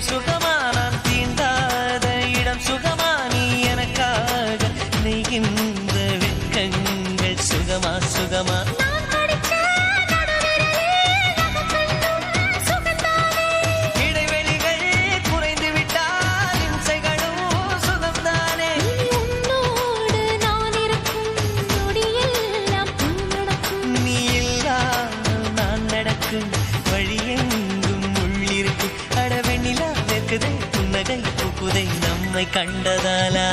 சுகமா நான் தீண்டாத இடம் சுகமா நீ எனக்காக நெய்கின்ற வெட்கங்கள். சுகமா சுகமா. அடவெண்ணிலா புன்னகை புகுதை நம்மை கண்டதாலா?